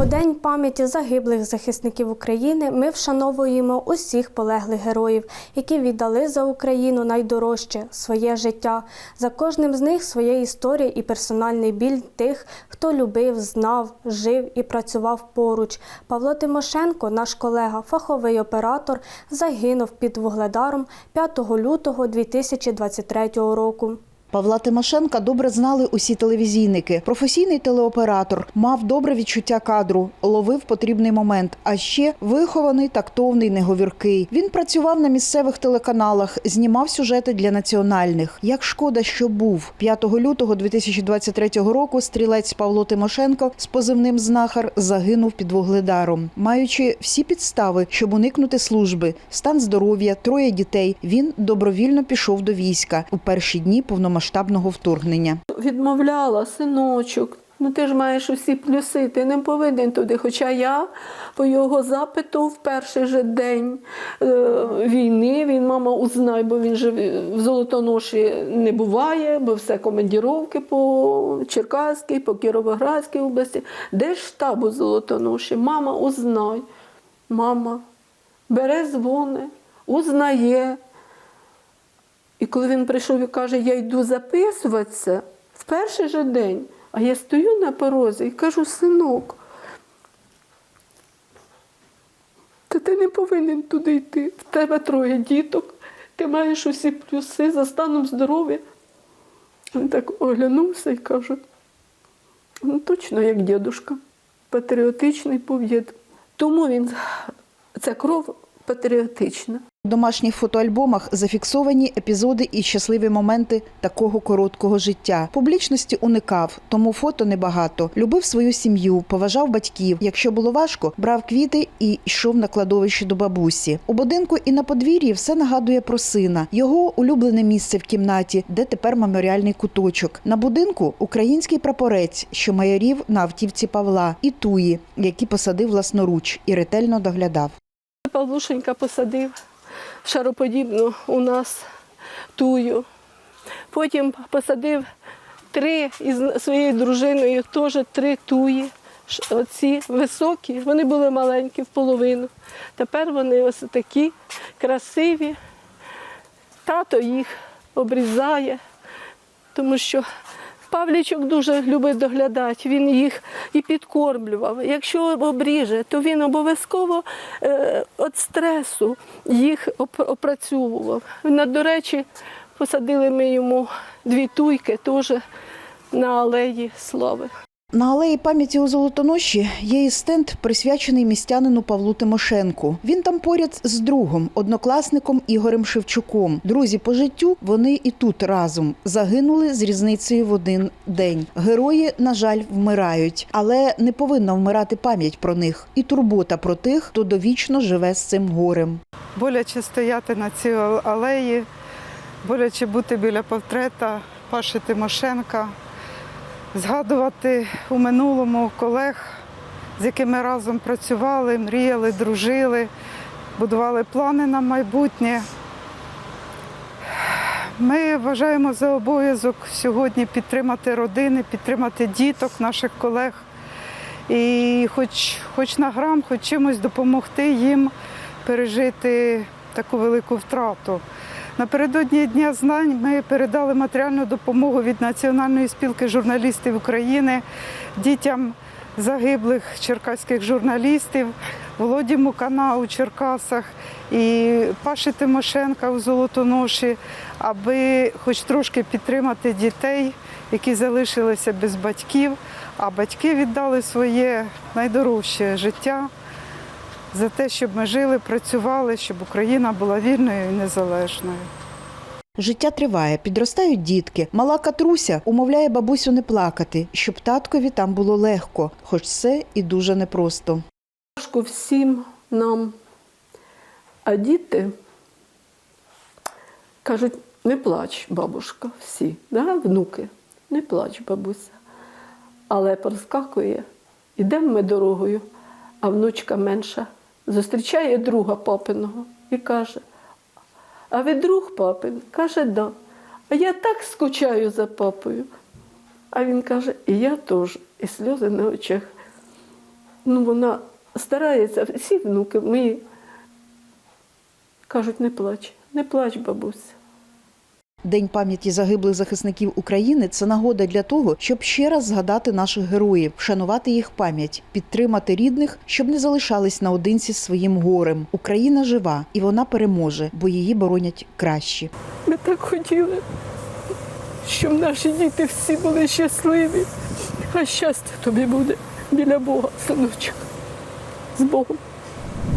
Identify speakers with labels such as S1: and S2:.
S1: У день пам'яті загиблих захисників України ми вшановуємо усіх полеглих героїв, які віддали за Україну найдорожче своє життя. За кожним з них своя історія і персональний біль тих, хто любив, знав, жив і працював поруч. Павло Тимошенко, наш колега, фаховий оператор, загинув під Вугледаром 5 лютого 2023 року.
S2: Павла Тимошенка добре знали усі телевізійники. Професійний телеоператор мав добре відчуття кадру, ловив потрібний момент. А ще вихований, тактовний, неговіркий. Він працював на місцевих телеканалах, знімав сюжети для національних. Як шкода, що був 5 лютого 2023 року. Стрілець Павло Тимошенко з позивним знахар загинув під вугледаром, маючи всі підстави, щоб уникнути служби, стан здоров'я, троє дітей. Він добровільно пішов до війська у перші дні повномасштабного вторгнення.
S3: відмовляла, синочок. Ну ти ж маєш усі плюси, ти не повинен туди. Хоча я по його запиту в перший же день е, війни він, мама, узнай, бо він же в Золотоноші не буває, бо все командіровки по Черкаській, по Кіровоградській області. Де ж штаб у Золотоноші? Мама, узнай. Мама бере дзвони, узнає. І коли він прийшов і каже, я йду записуватися в перший же день, а я стою на порозі і кажу, синок, та ти не повинен туди йти. В тебе троє діток, ти маєш усі плюси за станом здоров'я. Він так оглянувся і каже, ну точно як дідушка, патріотичний дід. Тому він, ця кров патріотична.
S2: У домашніх фотоальбомах зафіксовані епізоди і щасливі моменти такого короткого життя. Публічності уникав, тому фото небагато. Любив свою сім'ю, поважав батьків. Якщо було важко, брав квіти і йшов на кладовище до бабусі. У будинку і на подвір'ї все нагадує про сина. Його улюблене місце в кімнаті, де тепер меморіальний куточок. На будинку український прапорець, що майорів на автівці Павла, і туї, які посадив власноруч і ретельно доглядав.
S3: Павлушенька посадив шароподібну у нас тую. Потім посадив три із своєю дружиною, теж три туї. Оці високі, вони були маленькі в половину. Тепер вони ось такі красиві. Тато їх обрізає, тому що Павлічок дуже любить доглядати, він їх і підкормлював. Якщо обріже, то він обов'язково е, від стресу їх опрацьовував. До речі, посадили ми йому дві туйки теж на алеї слави.
S2: На алеї пам'яті у Золотоноші є і стенд, присвячений містянину Павлу Тимошенку. Він там поряд з другом, однокласником Ігорем Шевчуком. Друзі по життю вони і тут разом загинули з різницею в один день. Герої, на жаль, вмирають, але не повинна вмирати пам'ять про них і турбота про тих, хто довічно живе з цим горем.
S4: боляче стояти на цій алеї, боляче бути біля портрета Паші Тимошенка, згадувати у минулому колег, з якими разом працювали, мріяли, дружили, будували плани на майбутнє. Ми вважаємо за обов'язок сьогодні підтримати родини, підтримати діток, наших колег. І хоч, хоч на грам, хоч чимось допомогти їм пережити таку велику втрату. Напередодні Дня знань ми передали матеріальну допомогу від Національної спілки журналістів України дітям загиблих черкаських журналістів, Володі Мукана у Черкасах і Паші Тимошенка у Золотоноші, аби хоч трошки підтримати дітей, які залишилися без батьків, а батьки віддали своє найдорожче життя за те, щоб ми жили, працювали, щоб Україна була вільною і незалежною.
S2: Життя триває, підростають дітки. Мала Катруся умовляє бабусю не плакати, щоб таткові там було легко, хоч це і дуже непросто.
S3: Важко всім нам. А діти кажуть, не плач, бабушка, всі, да? внуки, не плач, бабуся. Але проскакує, ідемо ми дорогою, а внучка менша зустрічає друга папиного і каже: А ви друг папин? Каже, да. А я так скучаю за папою. А він каже, і я теж, і сльози на очах. ну, вона старається, всі внуки мої кажуть, не плач, не плач, бабуся.
S2: День пам'яті загиблих захисників України це нагода для того, щоб ще раз згадати наших героїв, вшанувати їх пам'ять, підтримати рідних, щоб не залишались наодинці з своїм горем. Україна жива і вона переможе, бо її боронять кращі.
S3: Ми так хотіли, щоб наші діти всі були щасливі. А щастя тобі буде біля Бога, синочок. З Богом.